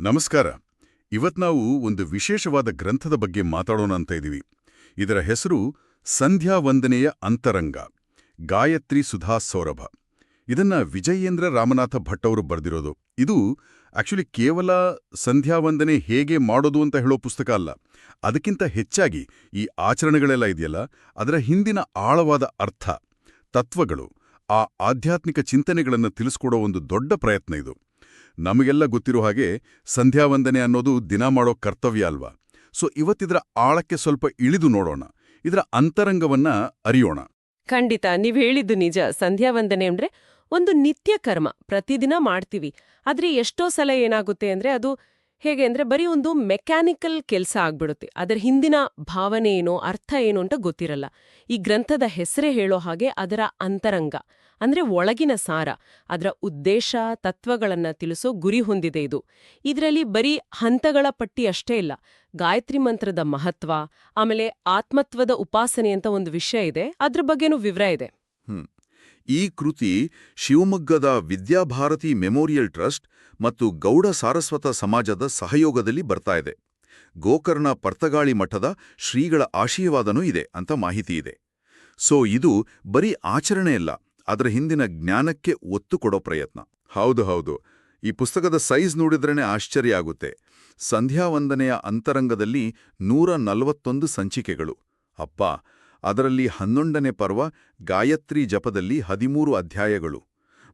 ನಮಸ್ಕಾರ. ಇವತ್ ನಾವು ಒಂದು ವಿಶೇಷವಾದ ಗ್ರಂಥದ ಬಗ್ಗೆ ಮಾತಾಡೋಣ ಅಂತ ಇದೀವಿ. ಇದರ ಹೆಸರು ಸಂಧ್ಯಾ ವಂದನೆಯ ಅಂತರಂಗ, ಗಾಯತ್ರಿ ಸುಧಾ ಸೌರಭ. ಇದನ್ನ ವಿಜಯೇಂದ್ರ ರಾಮನಾಥ ಭಟ್ ಅವರು ಬರೆದಿರೋದು. ಇದು ಆಕ್ಚುಲಿ ಕೇವಲ ಸಂಧ್ಯಾ ವಂದನೆ ಹೇಗೆ ಮಾಡೋದು ಅಂತ ಹೇಳೋ ಪುಸ್ತಕ ಅಲ್ಲ. ಅದಕ್ಕಿಂತ ಹೆಚ್ಚಾಗಿ ಈ ಆಚರಣೆಗಳೆಲ್ಲ ಇದೆಯಲ್ಲ, ಅದರ ಹಿಂದಿನ ಆಳವಾದ ಅರ್ಥ, ತತ್ವಗಳು, ಆ ಆಧ್ಯಾತ್ಮಿಕ ಚಿಂತನೆಗಳನ್ನು ತಿಳಿಸ್ಕೊಡೋ ಒಂದು ದೊಡ್ಡ ಪ್ರಯತ್ನ ಇದು. ನಮಗೆಲ್ಲ ಗೊತ್ತಿರೋ ಹಾಗೆ ಸಂಧ್ಯಾವಂದನೆ ಅನ್ನೋದು ದಿನ ಮಾಡೋ ಕರ್ತವ್ಯ ಅಲ್ವಾ? ಸೊ ಇವತ್ತಿದ್ರ ಆಳಕ್ಕೆ ಸ್ವಲ್ಪ ಇಳಿದು ನೋಡೋಣ. ಇದರ ಅಂತರಂಗವನ್ನ ಅರಿಯೋಣ. ಖಂಡಿತ. ನೀವ್ ಹೇಳಿದ್ದು ನಿಜ. ಸಂಧ್ಯಾ ವಂದನೆ ಅಂದ್ರೆ ಒಂದು ನಿತ್ಯ ಕರ್ಮ. ಪ್ರತಿದಿನ ಮಾಡ್ತೀವಿ. ಆದ್ರೆ ಎಷ್ಟೋ ಸಲ ಏನಾಗುತ್ತೆ ಅಂದ್ರೆ ಅದು ಹೇಗೆ ಅಂದರೆ ಬರೀ ಒಂದು ಮೆಕ್ಯಾನಿಕಲ್ ಕೆಲಸ ಆಗ್ಬಿಡುತ್ತೆ. ಅದರ ಹಿಂದಿನ ಭಾವನೆ ಏನೋ, ಅರ್ಥ ಏನು ಅಂತ ಗೊತ್ತಿರಲ್ಲ. ಈ ಗ್ರಂಥದ ಹೆಸರೇ ಹೇಳೋ ಹಾಗೆ ಅದರ ಅಂತರಂಗ, ಅಂದ್ರೆ ಒಳಗಿನ ಸಾರ, ಅದರ ಉದ್ದೇಶ, ತತ್ವಗಳನ್ನ ತಿಳಿಸೋ ಗುರಿ ಹೊಂದಿದೆ ಇದು. ಇದರಲ್ಲಿ ಬರೀ ಹಂತಗಳ ಪಟ್ಟಿ ಅಷ್ಟೇ ಇಲ್ಲ, ಗಾಯತ್ರಿ ಮಂತ್ರದ ಮಹತ್ವ, ಆಮೇಲೆ ಆತ್ಮತ್ವದ ಉಪಾಸನೆ ಅಂತ ಒಂದು ವಿಷಯ ಇದೆ, ಅದ್ರ ಬಗ್ಗೆನೂ ವಿವರ ಇದೆ. ಈ ಕೃತಿ ಶಿವಮೊಗ್ಗದ ವಿದ್ಯಾಭಾರತಿ ಮೆಮೋರಿಯಲ್ ಟ್ರಸ್ಟ್ ಮತ್ತು ಗೌಡ ಸಾರಸ್ವತ ಸಮಾಜದ ಸಹಯೋಗದಲ್ಲಿ ಬರ್ತಾ ಇದೆ. ಗೋಕರ್ಣ ಪರ್ತಗಾಳಿ ಮಠದ ಶ್ರೀಗಳ ಆಶೀರ್ವಾದನೂ ಇದೆ ಅಂತ ಮಾಹಿತಿ ಇದೆ. ಸೊ, ಇದು ಬರೀ ಆಚರಣೆ ಇಲ್ಲ ಅದರ ಹಿಂದಿನ ಜ್ಞಾನಕ್ಕೆ ಒತ್ತು ಕೊಡೋ ಪ್ರಯತ್ನ. ಹೌದು ಹೌದು. ಈ ಪುಸ್ತಕದ ಸೈಜ್ ನೋಡಿದ್ರೇ ಆಶ್ಚರ್ಯ ಆಗುತ್ತೆ. ಸಂಧ್ಯಾವಂದನೆಯ ಅಂತರಂಗದಲ್ಲಿ ನೂರ ನಲವತ್ತೊಂದು ಸಂಚಿಕೆಗಳು. ಅಪ್ಪ ಅದರಲ್ಲಿ ಹನ್ನೊಂದನೇ ಪರ್ವ ಗಾಯತ್ರಿ ಜಪದಲ್ಲಿ ಹದಿಮೂರು ಅಧ್ಯಾಯಗಳು.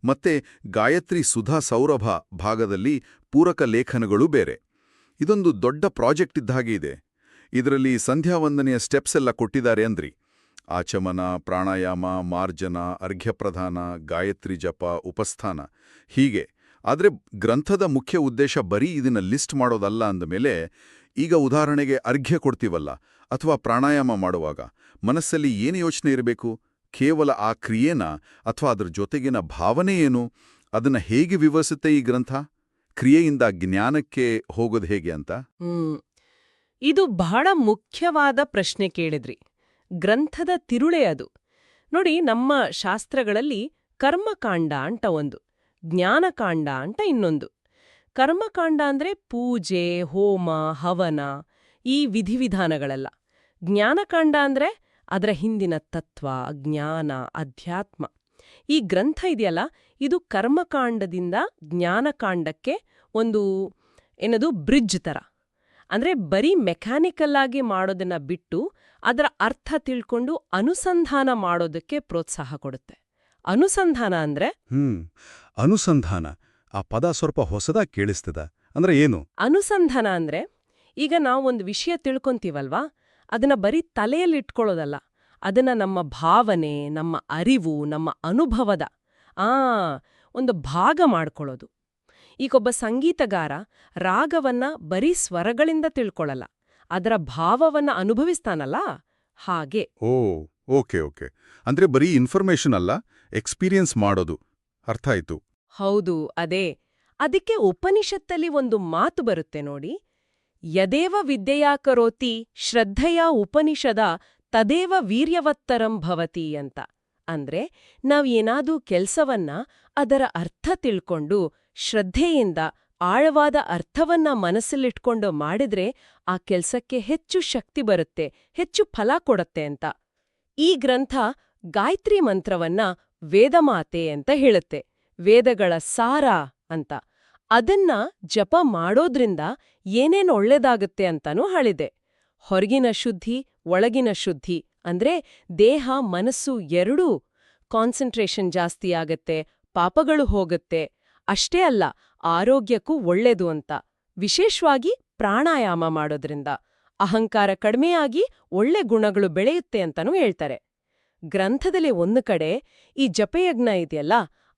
ಮತ್ತೆ ಗಾಯತ್ರಿ ಸುಧಾ ಸೌರಭ ಭಾಗದಲ್ಲಿ ಪೂರಕ ಲೇಖನಗಳು ಬೇರೆ. ಇದೊಂದು ದೊಡ್ಡ ಪ್ರಾಜೆಕ್ಟ್ ಇದ್ದಾಗೆ ಇದೆ. ಇದರಲ್ಲಿ ಸಂಧ್ಯಾವಂದನೆಯ ಸ್ಟೆಪ್ಸ್ ಎಲ್ಲ ಕೊಟ್ಟಿದ್ದಾರೆ ಅಂದ್ರಿ. ಆಚಮನ, ಪ್ರಾಣಾಯಾಮ, ಮಾರ್ಜನ, ಅರ್ಘ್ಯಪ್ರಧಾನ, ಗಾಯತ್ರಿ ಜಪ, ಉಪಸ್ಥಾನ. ಹೀಗೆ. ಆದರೆ ಗ್ರಂಥದ ಮುಖ್ಯ ಉದ್ದೇಶ ಬರೀ ಇದನ್ನ ಲಿಸ್ಟ್ ಮಾಡೋದಲ್ಲ ಅಂದಮೇಲೆ ಈಗ ಉದಾಹರಣೆಗೆ ಅರ್ಘ್ಯ ಕೊಡ್ತೀವಲ್ಲ, ಅಥವಾ ಪ್ರಾಣಾಯಾಮ ಮಾಡುವಾಗ. ಮನಸ್ಸಲ್ಲಿ ಏನು ಯೋಚನೆ ಇರಬೇಕು? ಕೇವಲ ಆ ಕ್ರಿಯೆನ? ಅಥವಾ ಅದರ ಜೊತೆಗಿನ ಭಾವನೆ ಏನು? ಅದನ್ನ ಹೇಗೆ ವಿವರಿಸುತ್ತೆ ಈ ಗ್ರಂಥ? ಕ್ರಿಯೆಯಿಂದ ಜ್ಞಾನಕ್ಕೆ ಹೋಗೋದು ಹೇಗೆ ಅಂತ? ಇದು ಬಹಳ ಮುಖ್ಯವಾದ ಪ್ರಶ್ನೆ ಕೇಳಿದ್ರಿ. ಗ್ರಂಥದ ತಿರುಳೆ ಅದು. ನೋಡಿ, ನಮ್ಮ ಶಾಸ್ತ್ರಗಳಲ್ಲಿ ಕರ್ಮಕಾಂಡ ಅಂತ ಒಂದು, ಜ್ಞಾನಕಾಂಡ ಅಂತ ಇನ್ನೊಂದು. ಕರ್ಮಕಾಂಡ ಅಂದ್ರೆ ಪೂಜೆ, ಹೋಮ, ಹವನ ಈ ವಿಧಿವಿಧಾನಗಳೆಲ್ಲ. ಜ್ಞಾನಕಾಂಡ ಅಂದ್ರೆ ಅದರ ಹಿಂದಿನ ತತ್ವ ಜ್ಞಾನ ಅಧ್ಯಾತ್ಮ. ಈ ಗ್ರಂಥ ಇದೆಯಲ್ಲ? ಇದು ಕರ್ಮಕಾಂಡದಿಂದ ಜ್ಞಾನಕಾಂಡಕ್ಕೆ ಒಂದು ಏನದು ಬ್ರಿಡ್ಜ್ ತರ. ಅಂದ್ರೆ ಬರೀ ಮೆಕ್ಯಾನಿಕಲ್ ಆಗಿ ಮಾಡೋದನ್ನ ಬಿಟ್ಟು ಅದರ ಅರ್ಥ ತಿಳ್ಕೊಂಡು ಅನುಸಂಧಾನ ಮಾಡೋದಕ್ಕೆ ಪ್ರೋತ್ಸಾಹ ಕೊಡುತ್ತೆ. ಅನುಸಂಧಾನ ಅಂದ್ರೆ? ಹ್ಮ್. ಅನುಸಂಧಾನ. ಆ ಪದ ಸ್ವಲ್ಪ ಹೊಸದಾಗಿ ಕೇಳಿಸ್ತದ. ಅಂದ್ರೆ ಏನು? ಅನುಸಂಧಾನ ಅಂದ್ರೆ ಈಗ ನಾವು ಒಂದು ವಿಷಯ ತಿಳ್ಕೊಂತೀವಲ್ವಾ? ಅದನ್ನ ಬರೀ ತಲೆಯಲ್ಲಿ ಇಟ್ಕೊಳ್ಳೋದಲ್ಲ ಅದನ್ನ ನಮ್ಮ ಭಾವನೆ ನಮ್ಮ ಅರಿವು ನಮ್ಮ ಅನುಭವದ ಆ ಒಂದು ಭಾಗ ಮಾಡ್ಕೊಳ್ಳೋದು. ಈಗೊಬ್ಬ ಸಂಗೀತಗಾರ ರಾಗವನ್ನ ಬರೀ ಸ್ವರಗಳಿಂದ ತಿಳ್ಕೊಳ್ಳಲ್ಲ ಅದರ ಭಾವವನ್ನ ಅನುಭವಿಸ್ತಾನಲ್ಲ? ಹಾಗೆ. Oh okay okay. ಅಂದ್ರೆ ಬರೀ ಇನ್ಫಾರ್ಮೇಶನ್ ಅಲ್ಲ ಎಕ್ಸ್ಪೀರಿಯನ್ಸ್ ಮಾಡೋದು. ಅರ್ಥ ಆಯ್ತು. ಹೌದು ಅದೇ. ಅದಕ್ಕೆ ಉಪನಿಷತ್ತಲ್ಲಿ ಒಂದು ಮಾತು ಬರುತ್ತೆ ನೋಡಿ. ಯದೇವ ವಿದ್ಯೆಯಾ ಕರೋತಿ ಶ್ರದ್ಧೆಯ ಉಪನಿಷದ ತದೇವ ವೀರ್ಯವತ್ತರಂ ಭವತಿ ಅಂತ. ಅಂದ್ರೆ ನಾವ್ ಏನಾದ್ರೂ ಕೆಲ್ಸವನ್ನ ಅದರ ಅರ್ಥ ತಿಳ್ಕೊಂಡು ಶ್ರದ್ಧೆಯಿಂದ ಆಳವಾದ ಅರ್ಥವನ್ನ ಮನಸ್ಸಲ್ಲಿಟ್ಕೊಂಡು ಮಾಡಿದ್ರೆ ಆ ಕೆಲ್ಸಕ್ಕೆ ಹೆಚ್ಚು ಶಕ್ತಿ ಬರುತ್ತೆ, ಹೆಚ್ಚು ಫಲ ಕೊಡತ್ತೆ ಅಂತ. ಈ ಗ್ರಂಥ ಗಾಯತ್ರಿ ಮಂತ್ರವನ್ನ ವೇದಮಾತೆ ಅಂತ ಹೇಳುತ್ತೆ. ವೇದಗಳ ಸಾರ ಅಂತ. ಅದನ್ನ ಜಪ ಮಾಡೋದ್ರಿಂದ ಏನೇನ್ ಒಳ್ಳೇದಾಗುತ್ತೆ ಅಂತಾನೂ ಹೇಳಿದೆ. ಹೊರಗಿನ ಶುದ್ಧಿ, ಒಳಗಿನ ಶುದ್ಧಿ ಅಂದ್ರೆ ದೇಹ, ಮನಸ್ಸು ಎರಡೂ ಕಾನ್ಸಂಟ್ರೇಷನ್ ಜಾಸ್ತಿ ಆಗತ್ತೆ, ಪಾಪಗಳು ಹೋಗುತ್ತೆ. ಅಷ್ಟೇ ಅಲ್ಲ, ಆರೋಗ್ಯಕ್ಕೂ ಒಳ್ಳೇದು ಅಂತ. ವಿಶೇಷವಾಗಿ ಪ್ರಾಣಾಯಾಮ ಮಾಡೋದ್ರಿಂದ. ಅಹಂಕಾರ ಕಡಿಮೆಯಾಗಿ ಒಳ್ಳೆ ಗುಣಗಳು ಬೆಳೆಯುತ್ತೆ ಅಂತಾನೂ ಹೇಳ್ತಾರೆ. ಗ್ರಂಥದಲ್ಲಿ ಒಂದು ಕಡೆ ಈ ಜಪಯಜ್ಞ ಇದೆಯಲ್ಲ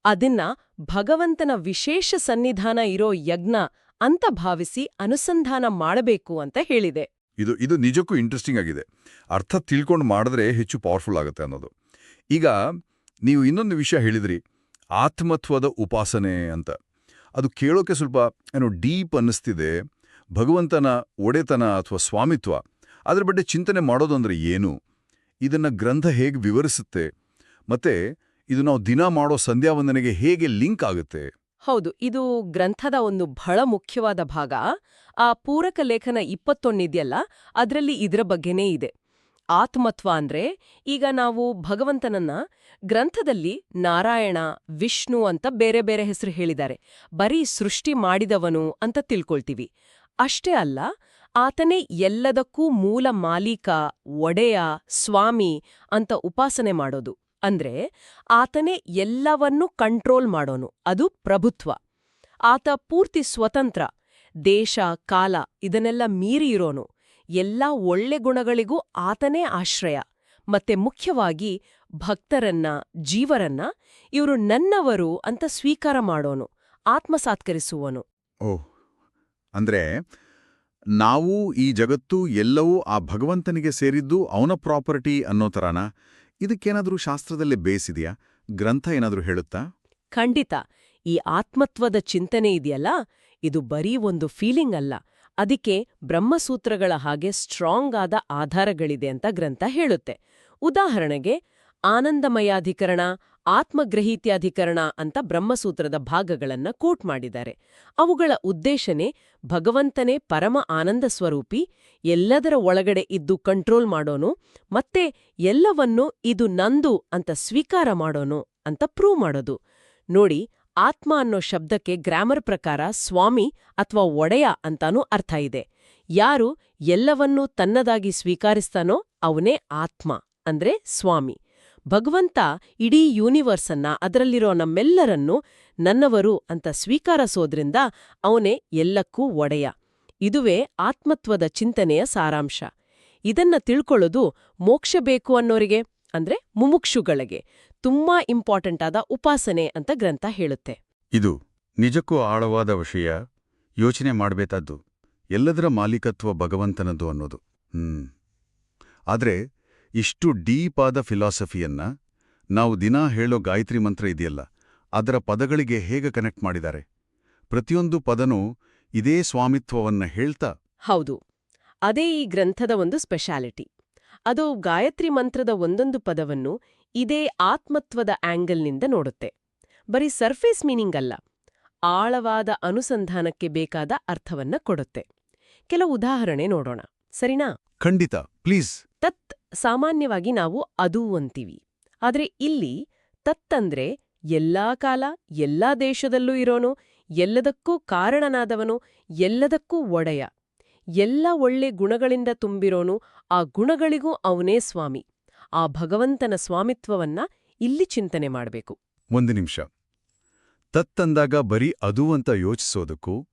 ಅದನ್ನ ಭಗವಂತನ ವಿಶೇಷ ಸನ್ನಿಧಾನ ಇರೋ ಯಜ್ಞ ಅಂತ ಭಾವಿಸಿ ಅನುಸಂಧಾನ ಮಾಡಬೇಕು ಅಂತ ಹೇಳಿದೆ. ಇದು ಇದು ನಿಜಕ್ಕೂ ಇಂಟ್ರೆಸ್ಟಿಂಗ್ ಆಗಿದೆ. ಅರ್ಥ ತಿಳ್ಕೊಂಡು ಮಾಡಿದ್ರೆ ಹೆಚ್ಚು ಪವರ್ಫುಲ್ ಆಗುತ್ತೆ ಅನ್ನೋದು. ಈಗ ನೀವು ಇನ್ನೊಂದು ವಿಷಯ ಹೇಳಿದ್ರಿ, ಆತ್ಮತ್ವದ ಉಪಾಸನೆ ಅಂತ. ಅದು ಕೇಳೋಕೆ ಸ್ವಲ್ಪ, ಏನೋ ಡೀಪ್ ಅನ್ನಿಸ್ತಿದೆ. ಭಗವಂತನ ಒಡೆತನ ಅಥವಾ ಸ್ವಾಮಿತ್ವ, ಅದ್ರ ಬಗ್ಗೆ ಚಿಂತನೆ ಮಾಡೋದಂದ್ರೆ ಏನು? ಇದನ್ನ ಗ್ರಂಥ ಹೇಗೆ ವಿವರಿಸುತ್ತೆ? ಮತ್ತೆ ಇದು ನಾವು ದಿನ ಮಾಡೋ ಸಂಧ್ಯಾವಂದನೆಗೆ ಹೇಗೆ ಲಿಂಕ್ ಆಗುತ್ತೆ? ಹೌದು, ಇದು ಗ್ರಂಥದ ಒಂದು ಬಹಳ ಮುಖ್ಯವಾದ ಭಾಗ. ಆ ಪೂರಕ ಲೇಖನ ಇಪ್ಪತ್ತೊಂದಿದೆಯಲ್ಲ ಅದರಲ್ಲಿ ಇದರ ಬಗ್ಗೆನೇ ಇದೆ. ಆತ್ಮತ್ವ ಅಂದ್ರೆ, ಈಗ ನಾವು ಭಗವಂತನನ್ನ ಗ್ರಂಥದಲ್ಲಿ ನಾರಾಯಣ, ವಿಷ್ಣು ಅಂತ ಬೇರೆ ಬೇರೆ ಹೆಸರು ಹೇಳಿದ್ದಾರೆ. ಬರೀ ಸೃಷ್ಟಿ ಮಾಡಿದವನು ಅಂತ ತಿಳ್ಕೊಳ್ತೀವಿ. ಅಷ್ಟೇ ಅಲ್ಲ, ಆತನೇ ಎಲ್ಲದಕ್ಕೂ ಮೂಲ ಮಾಲೀಕ, ಒಡೆಯ, ಸ್ವಾಮಿ ಅಂತ ಉಪಾಸನೆ ಮಾಡೋದು. ಅಂದ್ರೆ ಆತನೇ ಎಲ್ಲವನ್ನೂ ಕಂಟ್ರೋಲ್ ಮಾಡೋನು. ಅದು ಪ್ರಭುತ್ವ. ಆತ ಪೂರ್ತಿ ಸ್ವತಂತ್ರ. ದೇಶ, ಕಾಲ ಇದನ್ನೆಲ್ಲ ಮೀರಿ ಇರೋನು. ಎಲ್ಲ ಒಳ್ಳೆ ಗುಣಗಳಿಗೂ ಆತನೇ ಆಶ್ರಯ. ಮತ್ತೆ ಮುಖ್ಯವಾಗಿ ಭಕ್ತರನ್ನ, ಜೀವರನ್ನ ಇವರು ನನ್ನವರು ಅಂತ ಸ್ವೀಕಾರ ಮಾಡೋನು. ಆತ್ಮಸಾತ್ಕರಿಸುವನು. ಓಹ್. ಅಂದ್ರೆ ನಾವು ಈ ಜಗತ್ತು ಎಲ್ಲವೂ ಆ ಭಗವಂತನಿಗೆ ಸೇರಿದ್ದು ಅವನ ಪ್ರಾಪರ್ಟಿ ಅನ್ನೋ ಥರನಾ ಇದಕ್ಕೇನಾದ್ರೂ ಶಾಸ್ತ್ರದಲ್ಲಿ ಬೇಸಿದೆಯಾ ಗ್ರಂಥ ಏನಾದರೂ ಹೇಳುತ್ತಾ? ಖಂಡಿತ. ಈ ಆತ್ಮತ್ವದ ಚಿಂತನೆ ಇದೆಯಲ್ಲ? ಇದು ಬರೀ ಒಂದು ಫೀಲಿಂಗ್ ಅಲ್ಲ. ಅದಕ್ಕೆ ಬ್ರಹ್ಮಸೂತ್ರಗಳ ಹಾಗೆ ಸ್ಟ್ರಾಂಗ್ ಆದ ಆಧಾರಗಳಿದೆ ಅಂತ ಗ್ರಂಥ ಹೇಳುತ್ತೆ. ಉದಾಹರಣೆಗೆ, ಆನಂದಮಯಾಧಿಕರಣ ಆತ್ಮಗ್ರಹೀತ್ಯಾಧಿಕರಣ ಅಂತ ಬ್ರಹ್ಮಸೂತ್ರದ ಭಾಗಗಳನ್ನ ಕೋಟ್ ಮಾಡಿದ್ದಾರೆ. ಅವುಗಳ ಉದ್ದೇಶನೇ ಭಗವಂತನೇ ಪರಮ ಆನಂದ ಸ್ವರೂಪಿ, ಎಲ್ಲದರ ಒಳಗಡೆ ಇದ್ದು ಕಂಟ್ರೋಲ್ ಮಾಡೋನು, ಮತ್ತೆ ಎಲ್ಲವನ್ನೂ ಇದು ನಂದು ಅಂತ ಸ್ವೀಕಾರ ಮಾಡೋನು ಅಂತ ಪ್ರೂವ್ ಮಾಡೋದು. ನೋಡಿ, ಆತ್ಮ ಅನ್ನೋ ಶಬ್ದಕ್ಕೆ ಗ್ರಾಮರ್ ಪ್ರಕಾರ ಸ್ವಾಮಿ ಅಥವಾ ಒಡೆಯ ಅಂತಾನೂ ಅರ್ಥ ಇದೆ. ಯಾರು ಎಲ್ಲವನ್ನೂ ತನ್ನದಾಗಿ ಸ್ವೀಕರಿಸ್ತಾನೋ ಅವನೇ ಆತ್ಮ ಅಂದ್ರೆ ಸ್ವಾಮಿ. ಭಗವಂತ ಇಡೀ ಯೂನಿವರ್ಸನ್ನ, ಅದರಲ್ಲಿರೋ ನಮ್ಮೆಲ್ಲರನ್ನು ನನ್ನವರು ಅಂತ ಸ್ವೀಕಾರಸೋದ್ರಿಂದ ಅವನೇ ಎಲ್ಲಕ್ಕೂ ಒಡೆಯ. ಇದುವೇ ಆತ್ಮತ್ವದ ಚಿಂತನೆಯ ಸಾರಾಂಶ. ಇದನ್ನ ತಿಳ್ಕೊಳ್ಳೋದು ಮೋಕ್ಷ ಬೇಕು ಅನ್ನೋರಿಗೆ, ಅಂದ್ರೆ ಮುಮುಕ್ಷುಗಳಿಗೆ ತುಂಬಾ ಇಂಪಾರ್ಟೆಂಟ್ ಆದ ಉಪಾಸನೆ ಅಂತ ಗ್ರಂಥ ಹೇಳುತ್ತೆ. ಇದು ನಿಜಕ್ಕೂ ಆಳವಾದ ವಿಷಯ, ಯೋಚನೆ ಮಾಡಬೇಕಾದ್ದು, ಎಲ್ಲದರ ಮಾಲೀಕತ್ವ ಭಗವಂತನದ್ದು ಅನ್ನೋದು. ಹ್ಮ್. ಆದ್ರೆ ಇಷ್ಟು ಡೀಪ್ ಆದ ಫಿಲಾಸಫಿಯನ್ನ ನಾವು ದಿನಾ ಹೇಳೋ ಗಾಯತ್ರಿ ಮಂತ್ರ ಇದೆಯಲ್ಲ ಅದರ ಪದಗಳಿಗೆ ಹೇಗೆ ಕನೆಕ್ಟ್ ಮಾಡಿದ್ದಾರೆ? ಪ್ರತಿಯೊಂದು ಪದನೂ ಇದೇ ಸ್ವಾಮಿತ್ವವನ್ನ ಹೇಳ್ತಾ? ಹೌದು ಅದೇ ಈ ಗ್ರಂಥದ ಒಂದು ಸ್ಪೆಷಾಲಿಟಿ ಅದು ಗಾಯತ್ರಿ ಮಂತ್ರದ ಒಂದೊಂದು ಪದವನ್ನು ಇದೇ ಆತ್ಮತ್ವದ ಆಂಗಲ್ನಿಂದ ನೋಡುತ್ತೆ. ಬರೀ ಸರ್ಫೇಸ್ ಮೀನಿಂಗ್ ಅಲ್ಲ ಆಳವಾದ ಅನುಸಂಧಾನಕ್ಕೆ ಬೇಕಾದ ಅರ್ಥವನ್ನ ಕೊಡುತ್ತೆ. ಕೆಲವು ಉದಾಹರಣೆ ನೋಡೋಣ ಸರಿನಾ? ಖಂಡಿತ ಪ್ಲೀಸ್ ತತ್ ಸಾಮಾನ್ಯವಾಗಿ ನಾವು ಅದು ಅಂತೀವಿ. ಆದರೆ ಇಲ್ಲಿ ತತ್ತಂದ್ರೆ ಎಲ್ಲಾ ಕಾಲ, ಎಲ್ಲಾ ದೇಶದಲ್ಲೂ ಇರೋನು, ಎಲ್ಲದಕ್ಕೂ ಕಾರಣನಾದವನು, ಎಲ್ಲದಕ್ಕೂ ಒಡೆಯ. ಎಲ್ಲ ಒಳ್ಳೆ ಗುಣಗಳಿಂದ ತುಂಬಿರೋನು, ಆ ಗುಣಗಳಿಗೂ ಅವನೇ ಸ್ವಾಮಿ. ಆ ಭಗವಂತನ ಸ್ವಾಮಿತ್ವವನ್ನ ಇಲ್ಲಿ ಚಿಂತನೆ ಮಾಡಬೇಕು. ಒಂದು ನಿಮಿಷ. ತತ್ತಂದಾಗ ಬರೀ ಅದು ಅಂತ ಯೋಚಿಸೋದಕ್ಕೂ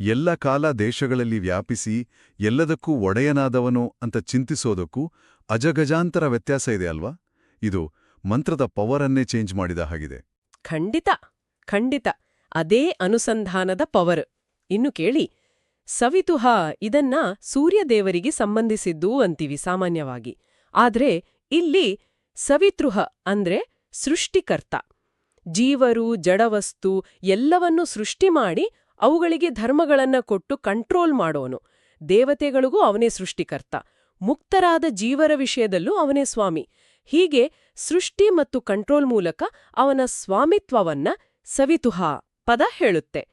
ಎಲ್ಲ ಕಾಲ ದೇಶಗಳಲ್ಲಿ ವ್ಯಾಪಿಸಿ ಎಲ್ಲದಕ್ಕೂ ಒಡೆಯನಾದವನು ಅಂತ ಚಿಂತಿಸೋದಕ್ಕೂ ಅಜಗಜಾಂತರ ವ್ಯತ್ಯಾಸ ಇದೆ ಅಲ್ವಾ? ಇದು ಮಂತ್ರದ ಪವರನ್ನೇ ಚೇಂಜ್ ಮಾಡಿದ ಹಾಗಿದೆ. ಖಂಡಿತ ಖಂಡಿತ. ಅದೇ ಅನುಸಂಧಾನದ ಪವರ್. ಇನ್ನು ಕೇಳಿ, ಸವಿತುಹ ಇದನ್ನ ಸೂರ್ಯದೇವರಿಗೆ ಸಂಬಂಧಿಸಿದ್ದು ಅಂತೀವಿ ಸಾಮಾನ್ಯವಾಗಿ. ಆದ್ರೆ ಇಲ್ಲಿ ಸವಿತೃಹ ಅಂದ್ರೆ ಸೃಷ್ಟಿಕರ್ತ. ಜೀವರು, ಜಡವಸ್ತು ಎಲ್ಲವನ್ನೂ ಸೃಷ್ಟಿ ಮಾಡಿ ಅವುಗಳಿಗೆ ಧರ್ಮಗಳನ್ನ ಕೊಟ್ಟು ಕಂಟ್ರೋಲ್ ಮಾಡೋನು. ದೇವತೆಗಳಿಗೂ ಅವನೇ ಸೃಷ್ಟಿಕರ್ತ. ಮುಕ್ತರಾದ ಜೀವರ ವಿಷಯದಲ್ಲೂ ಅವನೇ ಸ್ವಾಮಿ. ಹೀಗೆ ಸೃಷ್ಟಿ ಮತ್ತು ಕಂಟ್ರೋಲ್ ಮೂಲಕ ಅವನ ಸ್ವಾಮಿತ್ವವನ್ನ ಸವಿತುಹ ಪದ ಹೇಳುತ್ತೆ.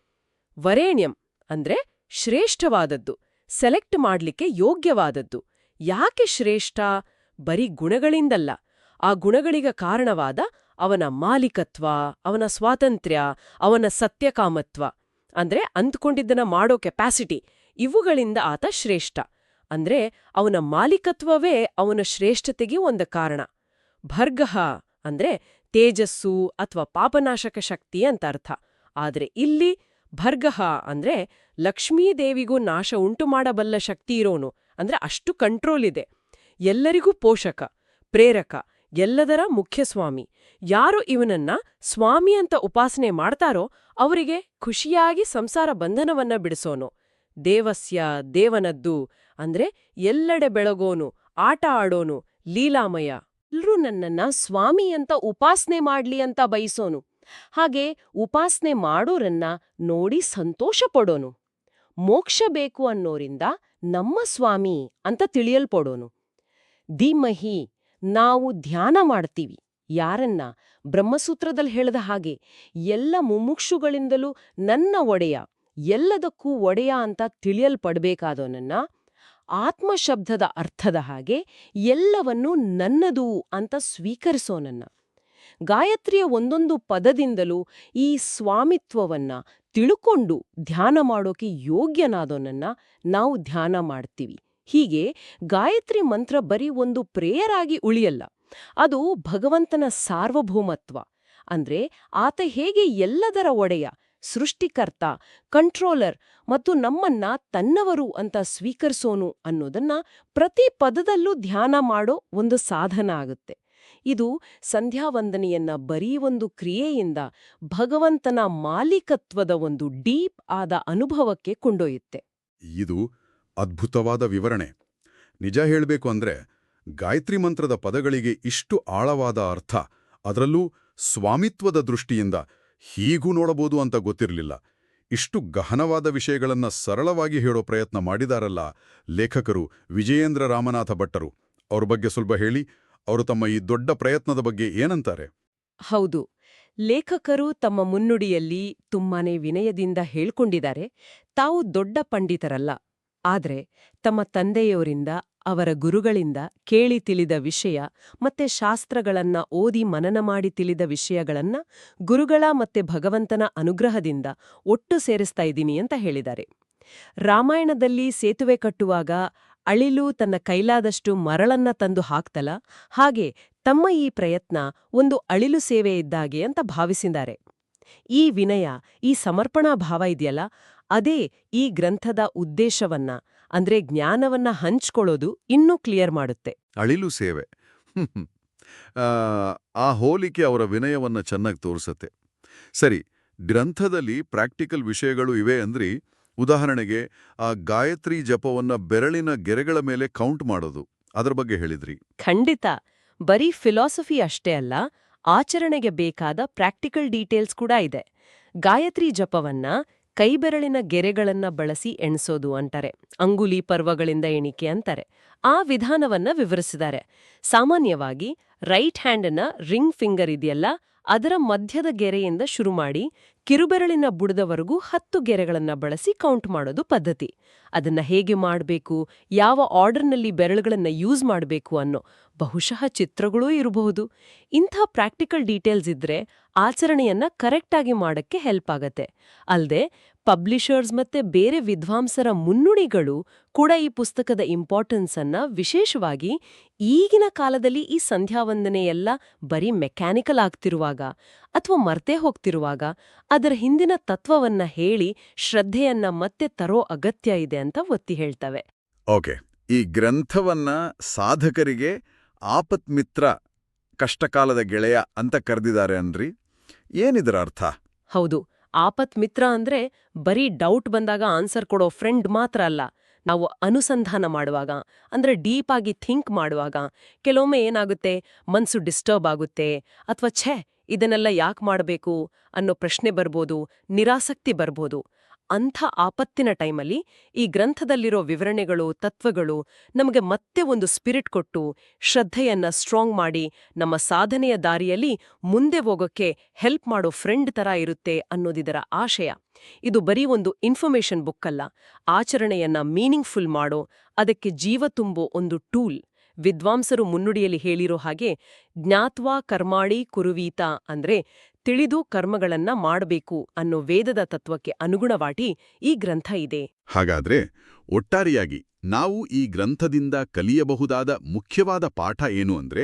ವರೇಣ್ಯಂ ಅಂದ್ರೆ ಶ್ರೇಷ್ಠವಾದದ್ದು. ಸೆಲೆಕ್ಟ್ ಮಾಡ್ಲಿಕ್ಕೆ ಯೋಗ್ಯವಾದದ್ದು. ಯಾಕೆ ಶ್ರೇಷ್ಠ? ಬರೀ ಗುಣಗಳಿಂದಲ್ಲ. ಆ ಗುಣಗಳಿಗ ಕಾರಣವಾದ ಅವನ ಮಾಲೀಕತ್ವ, ಅವನ ಸ್ವಾತಂತ್ರ್ಯ, ಅವನ ಸತ್ಯಕಾಮತ್ವ. ಅಂದ್ರೆ ಅಂದ್ಕೊಂಡಿದ್ದನ್ನ ಮಾಡೋ ಕೆಪಾಸಿಟಿ ಇವುಗಳಿಂದ ಆತ ಶ್ರೇಷ್ಠ. ಅಂದ್ರೆ ಅವನ ಮಾಲೀಕತ್ವವೇ ಅವನ ಶ್ರೇಷ್ಠತೆಗೆ ಒಂದು ಕಾರಣ. ಭರ್ಗಹ ಅಂದ್ರೆ ತೇಜಸ್ಸು ಅಥವಾ ಪಾಪನಾಶಕ ಶಕ್ತಿ ಅಂತ ಅರ್ಥ. ಆದರೆ ಇಲ್ಲಿ ಭರ್ಗಹ ಅಂದ್ರೆ ಲಕ್ಷ್ಮೀದೇವಿಗೂ ನಾಶ ಉಂಟು ಮಾಡಬಲ್ಲ ಶಕ್ತಿ ಇರೋನು. ಅಂದ್ರೆ ಅಷ್ಟು ಕಂಟ್ರೋಲ್ ಇದೆ. ಎಲ್ಲರಿಗೂ ಪೋಷಕ, ಪ್ರೇರಕ, ಎಲ್ಲದರ ಮುಖ್ಯಸ್ವಾಮಿ. ಯಾರು ಇವನನ್ನ ಸ್ವಾಮಿ ಅಂತ ಉಪಾಸನೆ ಮಾಡ್ತಾರೋ ಅವರಿಗೆ ಖುಷಿಯಾಗಿ ಸಂಸಾರ ಬಂಧನವನ್ನ ಬಿಡಿಸೋನು. ದೇವಸ್ಯ ದೇವನದ್ದು ಅಂದ್ರೆ ಎಲ್ಲೆಡೆ ಬೆಳಗೋನು, ಆಟ ಆಡೋನು, ಲೀಲಾಮಯ. ಎಲ್ರೂ ನನ್ನನ್ನ ಸ್ವಾಮಿ ಅಂತ ಉಪಾಸನೆ ಮಾಡ್ಲಿ ಅಂತ ಬಯಸೋನು. ಹಾಗೆ ಉಪಾಸನೆ ಮಾಡೋರನ್ನ ನೋಡಿ ಸಂತೋಷ ಪಡೋನು. ಮೋಕ್ಷ ಬೇಕು ಅನ್ನೋರಿಂದ ನಮ್ಮ ಸ್ವಾಮಿ ಅಂತ ತಿಳಿಯಲ್ಪಡೋನು. ಧೀಮಹಿ, ನಾವು ಧ್ಯಾನ ಮಾಡ್ತೀವಿ. ಯಾರನ್ನ ಬ್ರಹ್ಮಸೂತ್ರದಲ್ಲಿ ಹೇಳಿದ ಹಾಗೆ ಎಲ್ಲ ಮುಮುಕ್ಷುಗಳಿಂದಲೂ ನನ್ನ ಒಡೆಯ, ಎಲ್ಲದಕ್ಕೂ ಒಡೆಯ ಅಂತ ತಿಳಿಯಲ್ಪಡಬೇಕಾದವನನ್ನ ಆತ್ಮಶಬ್ದದ ಅರ್ಥದ ಹಾಗೆ ಎಲ್ಲವನ್ನೂ ನನ್ನದು ಅಂತ ಸ್ವೀಕರಿಸೋನನ್ನ. ಗಾಯತ್ರಿಯ ಒಂದೊಂದು ಪದದಿಂದಲೂ ಈ ಸ್ವಾಮಿತ್ವವನ್ನ ತಿಳುಕೊಂಡು ಧ್ಯಾನ ಮಾಡೋಕೆ ಯೋಗ್ಯನಾದೋನನ್ನ ನಾವು ಧ್ಯಾನ ಮಾಡ್ತೀವಿ. ಹೀಗೆ ಗಾಯತ್ರಿ ಮಂತ್ರ ಬರೀ ಒಂದು ಪ್ರೇಯರ್ ಆಗಿ ಉಳಿಯಲ್ಲ. ಅದು ಭಗವಂತನ ಸಾರ್ವಭೌಮತ್ವ. ಅಂದ್ರೆ ಆತ ಹೇಗೆ ಎಲ್ಲದರ ಒಡೆಯ, ಸೃಷ್ಟಿಕರ್ತ, ಕಂಟ್ರೋಲರ್ ಮತ್ತು ನಮ್ಮನ್ನ ತನ್ನವರು ಅಂತ ಸ್ವೀಕರಿಸೋನು ಅನ್ನೋದನ್ನ ಪ್ರತಿ ಪದದಲ್ಲೂ ಧ್ಯಾನ ಮಾಡೋ ಒಂದು ಸಾಧನ ಆಗುತ್ತೆ. ಇದು ಸಂಧ್ಯಾವಂದನೆಯನ್ನ ಬರೀ ಒಂದು ಕ್ರಿಯೆಯಿಂದ ಭಗವಂತನ ಮಾಲೀಕತ್ವದ ಒಂದು ಡೀಪ್ ಆದ ಅನುಭವಕ್ಕೆ ಕೊಂಡೊಯ್ಯುತ್ತೆ. ಇದು ಅದ್ಭುತವಾದ ವಿವರಣೆ. ನಿಜ ಹೇಳಬೇಕು ಅಂದ್ರೆ ಗಾಯತ್ರಿ ಮಂತ್ರದ ಪದಗಳಿಗೆ ಇಷ್ಟು ಆಳವಾದ ಅರ್ಥ, ಅದರಲ್ಲೂ ಸ್ವಾಮಿತ್ವದ ದೃಷ್ಟಿಯಿಂದ ಹೀಗೂ ನೋಡಬಹುದು ಅಂತ ಗೊತ್ತಿರಲಿಲ್ಲ. ಇಷ್ಟು ಗಹನವಾದ ವಿಷಯಗಳನ್ನು ಸರಳವಾಗಿ ಹೇಳೋ ಪ್ರಯತ್ನ ಮಾಡಿದಾರಲ್ಲ ಲೇಖಕರು ವಿಜಯೇಂದ್ರ ರಾಮನಾಥ ಭಟ್ಟರು. ಅವ್ರ ಬಗ್ಗೆ ಸ್ವಲ್ಪ ಹೇಳಿ, ಅವರು ತಮ್ಮ ಈ ದೊಡ್ಡ ಪ್ರಯತ್ನದ ಬಗ್ಗೆ ಏನಂತಾರೆ? ಹೌದು. ಲೇಖಕರು ತಮ್ಮ ಮುನ್ನುಡಿಯಲ್ಲಿ ತುಂಬಾನೇ ವಿನಯದಿಂದ ಹೇಳ್ಕೊಂಡಿದ್ದಾರೆ. ತಾವು ದೊಡ್ಡ ಪಂಡಿತರಲ್ಲ. ಆದ್ರೆ ತಮ್ಮ ತಂದೆಯವರಿಂದ ಅವರ ಗುರುಗಳಿಂದ ಕೇಳಿ ತಿಳಿದ ವಿಷಯ ಮತ್ತೆ ಶಾಸ್ತ್ರಗಳನ್ನ ಓದಿ ಮನನ ಮಾಡಿ ತಿಳಿದ ವಿಷಯಗಳನ್ನ ಗುರುಗಳ ಮತ್ತೆ ಭಗವಂತನ ಅನುಗ್ರಹದಿಂದ ಒಟ್ಟು ಸೇರಿಸ್ತಾ ಇದ್ದೀನಿ ಅಂತ ಹೇಳಿದ್ದಾರೆ. ರಾಮಾಯಣದಲ್ಲಿ ಸೇತುವೆ ಕಟ್ಟುವಾಗ ಅಳಿಲು ತನ್ನ ಕೈಲಾದಷ್ಟು ಮರಳನ್ನ ತಂದು ಹಾಕ್ತಲ, ಹಾಗೆ ತಮ್ಮ ಈ ಪ್ರಯತ್ನ ಒಂದು ಅಳಿಲು ಸೇವೆ ಇದ್ದಾಗೆ ಅಂತ ಭಾವಿಸಿದ್ದಾರೆ. ಈ ವಿನಯ, ಈ ಸಮರ್ಪಣಾ ಭಾವ ಇದೆಯಲ್ಲ ಅದೇ ಈ ಗ್ರಂಥದ ಉದ್ದೇಶವನ್ನ ಅಂದ್ರೆ ಜ್ಞಾನವನ್ನ ಹಂಚ್ಕೊಳ್ಳೋದು ಇನ್ನೂ ಕ್ಲಿಯರ್ ಮಾಡುತ್ತೆ. ಅಳಿಲು ಸೇವೆ. ಆ ಹೋಲಿಕೆ ಅವರ ವಿನಯವನ್ನ ಚೆನ್ನಾಗಿ ತೋರಿಸುತ್ತೆ. ಸರಿ ಗ್ರಂಥದಲ್ಲಿ ಪ್ರಾಕ್ಟಿಕಲ್ ವಿಷಯಗಳು ಇವೆ ಅಂದ್ರಿ ಉದಾಹರಣೆಗೆ ಆ ಗಾಯತ್ರಿ ಜಪವನ್ನ ಬೆರಳಿನ ಗೆರೆಗಳ ಮೇಲೆ ಕೌಂಟ್ ಮಾಡೋದು ಅದರ ಬಗ್ಗೆ ಹೇಳಿದ್ರಿ. ಖಂಡಿತ. ಬರೀ ಫಿಲಾಸಫಿ ಅಷ್ಟೇ ಅಲ್ಲ ಆಚರಣೆಗೆ ಬೇಕಾದ ಪ್ರಾಕ್ಟಿಕಲ್ ಡೀಟೇಲ್ಸ್ ಕೂಡ ಇದೆ. ಗಾಯತ್ರಿ ಜಪವನ್ನ ಕೈಬೆರಳಿನ ಗೆರೆಗಳನ್ನ ಬಳಸಿ ಎಣಿಸೋದು ಅಂತಾರೆ. ಅಂಗುಲಿ ಪರ್ವಗಳಿಂದ ಎಣಿಕೆ ಅಂತಾರೆ. ಆ ವಿಧಾನವನ್ನ ವಿವರಿಸಿದ್ದಾರೆ. ಸಾಮಾನ್ಯವಾಗಿ ರೈಟ್ ಹ್ಯಾಂಡನ್ನ ರಿಂಗ್ ಫಿಂಗರ್ ಇದೆಯಲ್ಲ, ಅದರ ಮಧ್ಯದ ಗೆರೆಯಿಂದ ಶುರು ಮಾಡಿ ಕಿರುಬೆರಳಿನ ಬುಡದವರೆಗೂ ಹತ್ತು ಗೆರೆಗಳನ್ನ ಬಳಸಿ ಕೌಂಟ್ ಮಾಡೋದು ಪದ್ಧತಿ. ಅದನ್ನ ಹೇಗೆ ಮಾಡಬೇಕು, ಯಾವ ಆರ್ಡರ್ನಲ್ಲಿ ಬೆರಳುಗಳನ್ನ ಯೂಸ್ ಮಾಡಬೇಕು ಅನ್ನೋ ಬಹುಶಃ ಚಿತ್ರಗಳೂ ಇರಬಹುದು. ಇಂಥ ಪ್ರಾಕ್ಟಿಕಲ್ ಡೀಟೇಲ್ಸ್ ಇದ್ರೆ ಆಚರಣೆಯನ್ನ ಕರೆಕ್ಟಾಗಿ ಮಾಡಕ್ಕೆ ಹೆಲ್ಪ್ ಆಗತ್ತೆ. ಅಲ್ದೆ ಪಬ್ಲಿಷರ್ಸ್ ಮತ್ತೆ ಬೇರೆ ವಿದ್ವಾಂಸರ ಮುನ್ನುಡಿಗಳು ಕೂಡ ಈ ಪುಸ್ತಕದ ಇಂಪಾರ್ಟೆನ್ಸ್ ಅನ್ನ ವಿಶೇಷವಾಗಿ ಈಗಿನ ಕಾಲದಲ್ಲಿ ಈ ಸಂಧ್ಯಾವಂದನೆಯೆಲ್ಲ ಬರೀ ಮೆಕ್ಯಾನಿಕಲ್ ಆಗ್ತಿರುವಾಗ ಅಥವಾ ಮರ್ತೇ ಹೋಗ್ತಿರುವಾಗ ಅದರ ಹಿಂದಿನ ತತ್ವವನ್ನ ಹೇಳಿ ಶ್ರದ್ಧೆಯನ್ನ ಮತ್ತೆ ತರೋ ಅಗತ್ಯ ಇದೆ ಅಂತ ಒತ್ತಿ ಹೇಳ್ತವೆ. ಓಕೆ ಈ ಗ್ರಂಥವನ್ನ ಸಾಧಕರಿಗೆ ಆಪತ್ಮಿತ್ರ ಕಷ್ಟಕಾಲದ ಗೆಳೆಯ ಅಂತ ಕರೆದಿದ್ದಾರೆ ಅನ್ರಿ. ಏನಿದರ ಅರ್ಥ? ಹೌದು ಆಪತ್ ಮಿತ್ರ ಅಂದ್ರೆ ಬರೀ ಡೌಟ್ ಬಂದಾಗ ಆನ್ಸರ್ ಕೊಡೋ ಫ್ರೆಂಡ್ ಮಾತ್ರ ಅಲ್ಲ. ನಾವು ಅನುಸಂಧಾನ ಮಾಡುವಾಗ, ಅಂದ್ರೆ ಡೀಪ್ ಆಗಿ ಥಿಂಕ್ ಮಾಡುವಾಗ ಕೆಲವೊಮ್ಮೆ ಏನಾಗುತ್ತೆ? ಮನ್ಸು ಡಿಸ್ಟರ್ಬ್ ಆಗುತ್ತೆ. ಅಥವಾ ಛೇ, ಇದನ್ನೆಲ್ಲ ಯಾಕೆ ಮಾಡಬೇಕು ಅನ್ನೋ ಪ್ರಶ್ನೆ ಬರ್ಬೋದು, ನಿರಾಸಕ್ತಿ ಬರ್ಬೋದು. ಅಂಥ ಆಪತ್ತಿನ ಟೈಮಲ್ಲಿ ಈ ಗ್ರಂಥದಲ್ಲಿರೋ ವಿವರಣೆಗಳು, ತತ್ವಗಳು ನಮಗೆ ಮತ್ತೆ ಒಂದು ಸ್ಪಿರಿಟ್ ಕೊಟ್ಟು ಶ್ರದ್ಧೆಯನ್ನ ಸ್ಟ್ರಾಂಗ್ ಮಾಡಿ ನಮ್ಮ ಸಾಧನೆಯ ದಾರಿಯಲ್ಲಿ ಮುಂದೆ ಹೋಗೋಕ್ಕೆ ಹೆಲ್ಪ್ ಮಾಡೋ ಫ್ರೆಂಡ್ ತರ ಇರುತ್ತೆ ಅನ್ನೋದಿದರ ಆಶಯ. ಇದು ಬರೀ ಒಂದು ಇನ್ಫಾರ್ಮೇಷನ್ ಬುಕ್ ಅಲ್ಲ, ಆಚರಣೆಯನ್ನ ಮೀನಿಂಗ್ಫುಲ್ ಮಾಡೋ, ಅದಕ್ಕೆ ಜೀವ ತುಂಬೋ ಒಂದು ಟೂಲ್. ವಿದ್ವಾಂಸರು ಮುನ್ನುಡಿಯಲ್ಲಿ ಹೇಳಿರೋ ಹಾಗೆ ಜ್ಞಾತ್ವಾ ಕರ್ಮಾಡಿ ಕುರುವೀತ ಅಂದ್ರೆ ತಿಳಿದು ಕರ್ಮಗಳನ್ನ ಮಾಡಬೇಕು ಅನ್ನೋ ವೇದದ ತತ್ವಕ್ಕೆ ಅನುಗುಣವಾಗಿ ಈ ಗ್ರಂಥ ಇದೆ. ಹಾಗಾದ್ರೆ ಒಟ್ಟಾರೆಯಾಗಿ ನಾವು ಈ ಗ್ರಂಥದಿಂದ ಕಲಿಯಬಹುದಾದ ಮುಖ್ಯವಾದ ಪಾಠ ಏನು ಅಂದ್ರೆ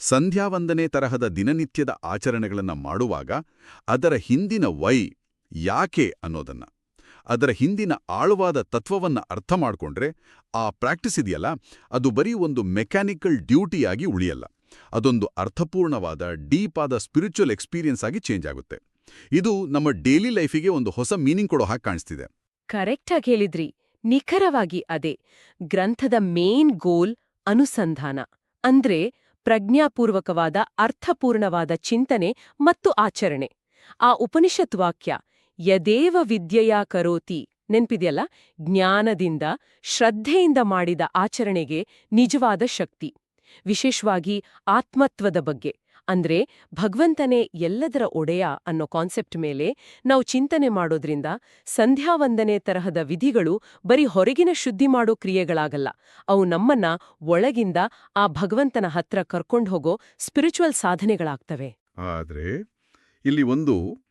ಸಂಧ್ಯಾವಂದನೆ ತರಹದ ದಿನನಿತ್ಯದ ಆಚರಣೆಗಳನ್ನು ಮಾಡುವಾಗ ಅದರ ಹಿಂದಿನ ವೈ ಯಾಕೆ ಅನ್ನೋದನ್ನ, ಅದರ ಹಿಂದಿನ ಆಳವಾದ ತತ್ವವನ್ನ ಅರ್ಥ ಮಾಡಿಕೊಂಡ್ರೆ ಆ ಪ್ರಾಕ್ಟೀಸ್ ಇದೆಯಲ್ಲ, ಅದು ಬರೀ ಒಂದು ಮೆಕ್ಯಾನಿಕಲ್ ಡ್ಯೂಟಿಯಾಗಿ ಉಳಿಯಲ್ಲ. ಅದೊಂದು ಅರ್ಥಪೂರ್ಣವಾದ ಡೀಪ್ ಆದ ಸ್ಪಿರಿಚುವಲ್ ಎಕ್ಸ್ಪೀರಿಯನ್ಸ್ ಆಗಿ ಚೇಂಜ್ ಆಗುತ್ತೆ. ಇದು ನಮ್ಮ ಡೈಲಿ ಲೈಫಿಗೆ ಒಂದು ಹೊಸ ಮೀನಿಂಗ್ ಕೊಡೋ ಹಾಗೆ ಕಾಣಿಸ್ತಿದೆ. ಕರೆಕ್ಟಾಗಿ ಹೇಳಿದ್ರಿ. ನಿಖರವಾಗಿ ಅದೇ. ಗ್ರಂಥದ ಮೇನ್ ಗೋಲ್ ಅನುಸಂಧಾನ. ಅಂದ್ರೆ ಪ್ರಜ್ಞಾಪೂರ್ವಕವಾದ, ಅರ್ಥಪೂರ್ಣವಾದ ಚಿಂತನೆ ಮತ್ತು ಆಚರಣೆ. ಆ ಉಪನಿಷತ್ ವಾಕ್ಯ, ಯದೇವ ವಿದ್ಯೆಯ ಕರೋತಿ, ನೆನ್ಪಿದೆಯಲ್ಲ? ಜ್ಞಾನದಿಂದ, ಶ್ರದ್ಧೆಯಿಂದ ಮಾಡಿದ ಆಚರಣೆಗೆ ನಿಜವಾದ ಶಕ್ತಿ. ವಿಶೇಷವಾಗಿ ಆತ್ಮತ್ವದ ಬಗ್ಗೆ. ಅಂದ್ರೆ ಭಗವಂತನೇ ಎಲ್ಲದರ ಒಡೆಯ ಅನ್ನೋ ಕಾನ್ಸೆಪ್ಟ್ ಮೇಲೆ ನಾವು ಚಿಂತನೆ ಮಾಡೋದ್ರಿಂದ ಸಂಧ್ಯಾವಂದನೆ ತರಹದ ವಿಧಿಗಳು ಬರೀ ಹೊರಗಿನ ಶುದ್ಧಿ ಮಾಡೋ ಕ್ರಿಯೆಗಳಾಗಲ್ಲ. ಅವು ನಮ್ಮನ್ನ ಒಳಗಿಂದ ಆ ಭಗವಂತನ ಹತ್ರ ಕರ್ಕೊಂಡು ಹೋಗೋ ಸ್ಪಿರಿಚುವಲ್ ಸಾಧನೆಗಳಾಗ್ತವೆ. ಆದರೆ ಇಲ್ಲಿ ಒಂದು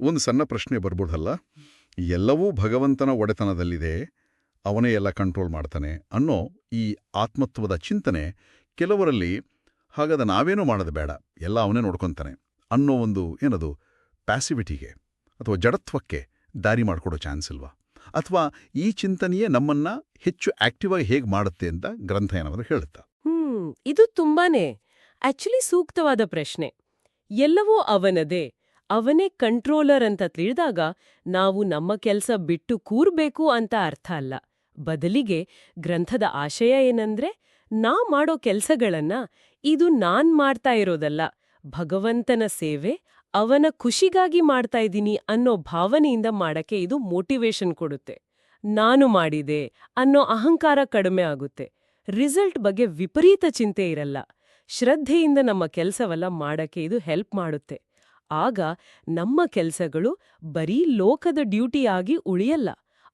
ಒಂದು ಸಣ್ಣ ಪ್ರಶ್ನೆ ಬರ್ಬೋದಲ್ಲ? ಎಲ್ಲವೂ ಭಗವಂತನ ಒಡೆತನದಲ್ಲಿದೆ, ಅವನೇ ಎಲ್ಲ ಕಂಟ್ರೋಲ್ ಮಾಡ್ತಾನೆ ಅನ್ನೋ ಈ ಆತ್ಮತ್ವದ ಚಿಂತನೆ ಕೆಲವರಲ್ಲಿ ಹಾಗಾದ ನಾವೇನೂ ಮಾಡೋದು ಬೇಡ, ಎಲ್ಲ ಅವನೇ ನೋಡ್ಕೊತಾನೆ ಅನ್ನೋ ಒಂದು ಏನದು ಪ್ಯಾಸಿವಿಟಿಗೆ ಅಥವಾ ಜಡತ್ವಕ್ಕೆ ದಾರಿ ಮಾಡಿಕೊಡೋ ಚಾನ್ಸ್ ಇಲ್ವಾ? ಅಥವಾ ಈ ಚಿಂತನೆಯೇ ನಮ್ಮನ್ನ ಹೆಚ್ಚು ಆಕ್ಟಿವ್ ಆಗಿ ಹೇಗೆ ಮಾಡುತ್ತೆ ಅಂತ ಗ್ರಂಥ ಏನಾದರೂ ಹೇಳುತ್ತಾ? ಹ್ಮ್, ಇದು ತುಂಬಾನೇ ಆಕ್ಚುಲಿ ಸೂಕ್ತವಾದ ಪ್ರಶ್ನೆ. ಎಲ್ಲವೂ ಅವನದೇ, ಅವನೇ ಕಂಟ್ರೋಲರ್ ಅಂತ ತಿಳಿದಾಗ ನಾವು ನಮ್ಮ ಕೆಲಸ ಬಿಟ್ಟು ಕೂರ್ಬೇಕು ಅಂತ ಅರ್ಥ ಅಲ್ಲ. ಬದಲಿಗೆ ಗ್ರಂಥದ ಆಶಯ ಏನಂದ್ರೆ ನಾ ಮಾಡೋ ಕೆಲ್ಸಗಳನ್ನ ಇದು ನಾನ್ ಮಾಡ್ತಾ ಇರೋದಲ್ಲ. ಭಗವಂತನ ಸೇವೆ ಅವನ ಖುಷಿಗಾಗಿ ಮಾಡ್ತಾ ಇದ್ದೀನಿ ಅನ್ನೋ ಭಾವನೆಯಿಂದ ಮಾಡಕ್ಕೆ ಇದು ಮೋಟಿವೇಶನ್ ಕೊಡುತ್ತೆ. ನಾನು ಮಾಡಿದೆ ಅನ್ನೋ ಅಹಂಕಾರ ಕಡಿಮೆ ಆಗುತ್ತೆ. ರಿಸಲ್ಟ್ ಬಗ್ಗೆ ವಿಪರೀತ ಚಿಂತೆ ಇರಲ್ಲ. ಶ್ರದ್ಧೆಯಿಂದ ನಮ್ಮ ಕೆಲಸವೆಲ್ಲ ಮಾಡಕ್ಕೆ ಇದು ಹೆಲ್ಪ್ ಮಾಡುತ್ತೆ. ಆಗ ನಮ್ಮ ಕೆಲಸಗಳು ಬರೀ ಲೋಕದ ಡ್ಯೂಟಿಯಾಗಿ ಉಳಿಯಲ್ಲ.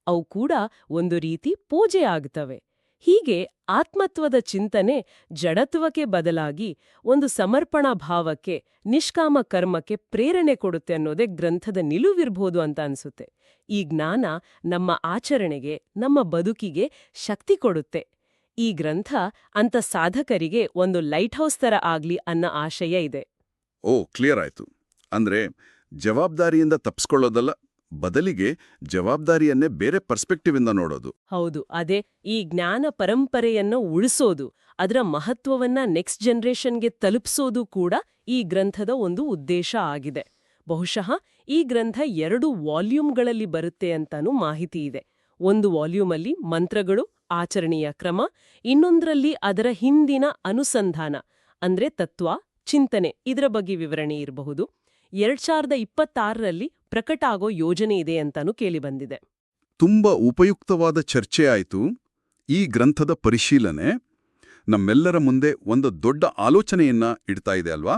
ಅವು ಕೂಡ ಒಂದು ರೀತಿ ಪೂಜೆ ಆಗ್ತವೆ. ಹೀಗೆ ಆತ್ಮತ್ವದ ಚಿಂತನೆ ಜಡತ್ವಕ್ಕೆ ಬದಲಾಗಿ ಒಂದು ಸಮರ್ಪಣಾ ಭಾವಕ್ಕೆ, ನಿಷ್ಕಾಮ ಕರ್ಮಕ್ಕೆ ಪ್ರೇರಣೆ ಕೊಡುತ್ತೆ ಅನ್ನೋದೇ ಗ್ರಂಥದ ನಿಲುವಿರ್ಬೋದು ಅಂತ ಅನ್ಸುತ್ತೆ. ಈ ಜ್ಞಾನ ನಮ್ಮ ಆಚರಣೆಗೆ, ನಮ್ಮ ಬದುಕಿಗೆ ಶಕ್ತಿ ಕೊಡುತ್ತೆ. ಈ ಗ್ರಂಥ ಅಂತ ಸಾಧಕರಿಗೆ ಒಂದು ಲೈಟ್ ಹೌಸ್ ತರ ಆಗ್ಲಿ ಅನ್ನೋ ಆಶಯ ಇದೆ. ಓ, ಕ್ಲಿಯರ್ ಆಯ್ತು. ಅಂದ್ರೆ ಜವಾಬ್ದಾರಿಯಿಂದ ತಪ್ಪಿಸ್ಕೊಳ್ಳೋದಲ್ಲ ಬದಲಿಗೆ ಜವಾಬ್ದಾರಿಯನ್ನೇ ಬೇರೆ ಪರ್ಸ್ಪೆಕ್ಟಿವ್ ಇಂದ ನೋಡೋದು. ಹೌದು, ಅದೇ ಈ ಜ್ಞಾನ ಪರಂಪರೆಯನ್ನ ಉಳಿಸೋದು, ಅದರ ಮಹತ್ವವನ್ನ ನೆಕ್ಸ್ಟ್ ಜನರೇಷನ್ಗೆ ತಲುಪಿಸೋದು ಕೂಡ ಈ ಗ್ರಂಥದ ಒಂದು ಉದ್ದೇಶ ಆಗಿದೆ. ಬಹುಶಃ ಈ ಗ್ರಂಥ ಎರಡು ವಾಲ್ಯೂಮ್ಗಳಲ್ಲಿ ಬರುತ್ತೆ ಅಂತಾನೂ ಮಾಹಿತಿ ಇದೆ. ಒಂದು ವಾಲ್ಯೂಮಲ್ಲಿ ಮಂತ್ರಗಳು, ಆಚರಣೆಯ ಕ್ರಮ, ಇನ್ನೊಂದರಲ್ಲಿ ಅದರ ಹಿಂದಿನ ಅನುಸಂಧಾನ, ಅಂದ್ರೆ ತತ್ವ, ಚಿಂತನೆ ಇದರ ಬಗ್ಗೆ ವಿವರಣೆ ಇರಬಹುದು. ಎರಡ್ ಸಾವಿರದ ಇಪ್ಪತ್ತಾರರಲ್ಲಿ ಪ್ರಕಟ ಆಗೋ ಯೋಜನೆ ಇದೆ ಅಂತಾನೂ ಕೇಳಿಬಂದಿದೆ ತುಂಬ ಉಪಯುಕ್ತವಾದ ಚರ್ಚೆ ಆಯಿತು ಈ ಗ್ರಂಥದ ಪರಿಶೀಲನೆ. ನಮ್ಮೆಲ್ಲರ ಮುಂದೆ ಒಂದು ದೊಡ್ಡ ಆಲೋಚನೆಯನ್ನ ಇಡ್ತಾ ಇದೆ ಅಲ್ವಾ?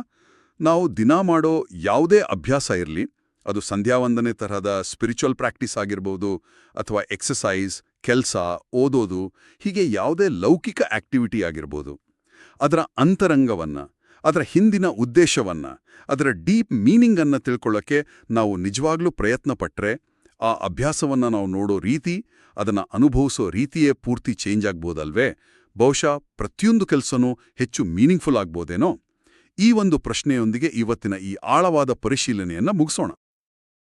ನಾವು ದಿನ ಮಾಡೋ ಯಾವುದೇ ಅಭ್ಯಾಸ ಇರಲಿ, ಅದು ಸಂಧ್ಯಾವಂದನೆ ತರಹದ ಸ್ಪಿರಿಚುವಲ್ ಪ್ರಾಕ್ಟೀಸ್ ಆಗಿರ್ಬೋದು ಅಥವಾ ಎಕ್ಸಸೈಸ್ ಕೆಲಸ, ಓದೋದು, ಹೀಗೆ ಯಾವುದೇ ಲೌಕಿಕ ಆಕ್ಟಿವಿಟಿ ಆಗಿರ್ಬೋದು. ಅದರ ಅಂತರಂಗವನ್ನ ಅದರ ಹಿಂದಿನ ಉದ್ದೇಶವನ್ನ, ಅದರ ಡೀಪ್ ಮೀನಿಂಗನ್ನು ತಿಳ್ಕೊಳ್ಳೋಕ್ಕೆ ನಾವು ನಿಜವಾಗ್ಲೂ ಪ್ರಯತ್ನ ಪಟ್ಟರೆ ಆ ಅಭ್ಯಾಸವನ್ನ ನಾವು ನೋಡೋ ರೀತಿ, ಅದನ್ನ ಅನುಭವಿಸೋ ರೀತಿಯೇ ಪೂರ್ತಿ ಚೇಂಜ್ ಆಗ್ಬೋದಲ್ವೇ? ಬಹುಶಃ ಪ್ರತಿಯೊಂದು ಕೆಲಸನೂ ಹೆಚ್ಚು ಮೀನಿಂಗ್ಫುಲ್ ಆಗ್ಬೋದೇನೋ? ಈ ಒಂದು ಪ್ರಶ್ನೆಯೊಂದಿಗೆ ಇವತ್ತಿನ ಈ ಆಳವಾದ ಪರಿಶೀಲನೆಯನ್ನ ಮುಗಿಸೋಣ.